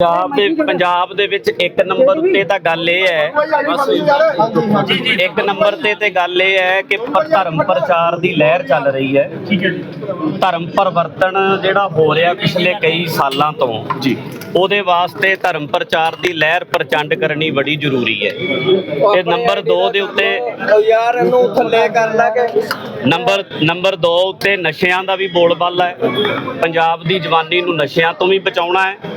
ਪੰਜਾਬ ਦੇ ਪੰਜਾਬ ਦੇ ਵਿੱਚ ਇੱਕ ਨੰਬਰ ਉੱਤੇ ਤਾਂ ਗੱਲ ਇਹ ਹੈ। ਇੱਕ ਨੰਬਰ ਤੇ ਤੇ ਗੱਲ ਇਹ ਹੈ ਕਿ ਧਰਮ ਪ੍ਰਚਾਰ ਦੀ ਲਹਿਰ ਚੱਲ ਰਹੀ ਹੈ। ਠੀਕ ਹੈ ਜੀ। ਧਰਮ ਪਰਿਵਰਤਨ ਜਿਹੜਾ ਹੋ ਰਿਹਾ ਪਿਛਲੇ ਕਈ ਸਾਲਾਂ ਤੋਂ ਜੀ। ਉਹਦੇ ਵਾਸਤੇ ਧਰਮ ਪ੍ਰਚਾਰ ਦੀ ਲਹਿਰ ਪ੍ਰਚੰਡ ਕਰਨੀ ਬੜੀ ਜ਼ਰੂਰੀ ਹੈ। ਤੇ ਨੰਬਰ 2 ਦੇ ਉੱਤੇ ਯਾਰ ਇਹਨੂੰ ਥੱਲੇ ਕਰ ਲਾ ਕੇ। ਨੰਬਰ ਨੰਬਰ 2 ਉੱਤੇ ਨਸ਼ਿਆਂ ਦਾ ਵੀ ਬੋਲਬਾਲਾ ਹੈ। ਪੰਜਾਬ ਦੀ ਜਵਾਨੀ ਨੂੰ ਨਸ਼ਿਆਂ ਤੋਂ ਵੀ ਬਚਾਉਣਾ ਹੈ।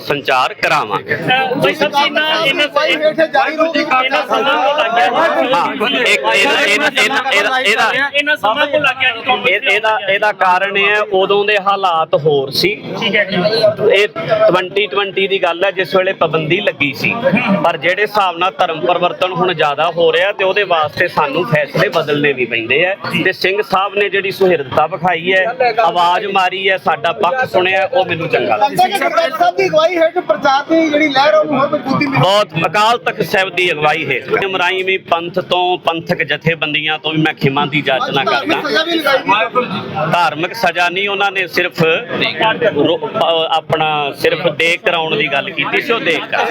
ਸੰਚਾਰ ਕਰਾਵਾਂਗੇ। ਭਾਈ ਸਾਹਿਬ ਜੀ ਇਹਨਾਂ ਇਹਨਾਂ ਇਹਨਾਂ ਸਮਾਂ ਤੋਂ ਲੱਗ ਗਿਆ ਜੀ। ਹਾਂ ਇੱਕ ਇਹਦਾ ਇਹਦਾ ਇਹਦਾ ਇਹਦਾ ਇਹਨਾਂ ਸਮਾਂ ਤੋਂ ਲੱਗ ਗਿਆ ਜੀ। ਤੁਹਾਨੂੰ ਇਹ- ਇਹਦਾ ਇਹਦਾ ਕਾਰਨ ਇਹ ਹੈ ਉਦੋਂ ਦੇ ਹਾਲਾਤ ਹੋਰ ਸੀ। ਠੀਕ ਹੈ ਜੀ। ਇਹ 2020 ਦੀ ਗੱਲ ਹੈ ਜਿਸ ਵੇਲੇ ਪਾਬੰਦੀ ਲੱਗੀ ਸੀ। ਪਰ ਜਿਹੜੇ ਹਿਸਾਬ ਨਾਲ ਧਰਮ ਪਰਿਵਰਤਨ ਹੁਣ ਜ਼ਿਆਦਾ ਹੋ ਰਿਹਾ ਤੇ ਉਹਦੇ ਵਾਸਤੇ ਸਾਨੂੰ ਫੈਸਲੇ ਬਦਲਣੇ ਵੀ ਪੈਂਦੇ ਆ। ਤੇ ਸਿੰਘ ਸਾਹਿਬ ਨੇ ਜਿਹੜੀ ਸੁਹਿਰਦਤਾ ਵਿਖਾਈ ਹੈ ਆਵਾਜ਼ ਮਾਰੀ ਹੈ ਸਾਡਾ ਪੱਖ ਸੁਣਿਆ ਉਹ ਮੈਨੂੰ ਚੰਗਾ ਲੱਗਾ ਲੱਗਦਾ ਅਗਵਾਈ ਹੇਠ ਪ੍ਰਚਾਰ ਦੀ ਜਿਹੜੀ ਲਹਿਰ ਉਹਨੂੰ ਹੋਰ ਮਜ਼ਬੂਤੀ ਮਿਲੀ। ਬਹੁਤ ਅਕਾਲ ਤਖਤ ਸਾਹਿਬ ਦੀ ਅਗਵਾਈ ਹੈ ਮਰਾਈ ਵੀ ਪੰਥ ਤੋਂ ਪੰਥਕ ਜਥੇਬੰਦੀਆਂ ਤੋਂ ਵੀ ਮੈਂ ਖਿਮਾ ਦੀ ਜਾਚਨਾ ਕਰਦਾ। ਧਾਰਮਿਕ ਸਜ਼ਾ ਨਹੀਂ ਉਹਨਾਂ ਨੇ ਸਿਰਫ ਆਪਣਾ ਸਿਰਫ ਦੇਖ ਕਰਾਉਣ ਦੀ ਗੱਲ ਕੀਤੀ ਸੀ ਉਹ ਦੇਖ ਕਰਾ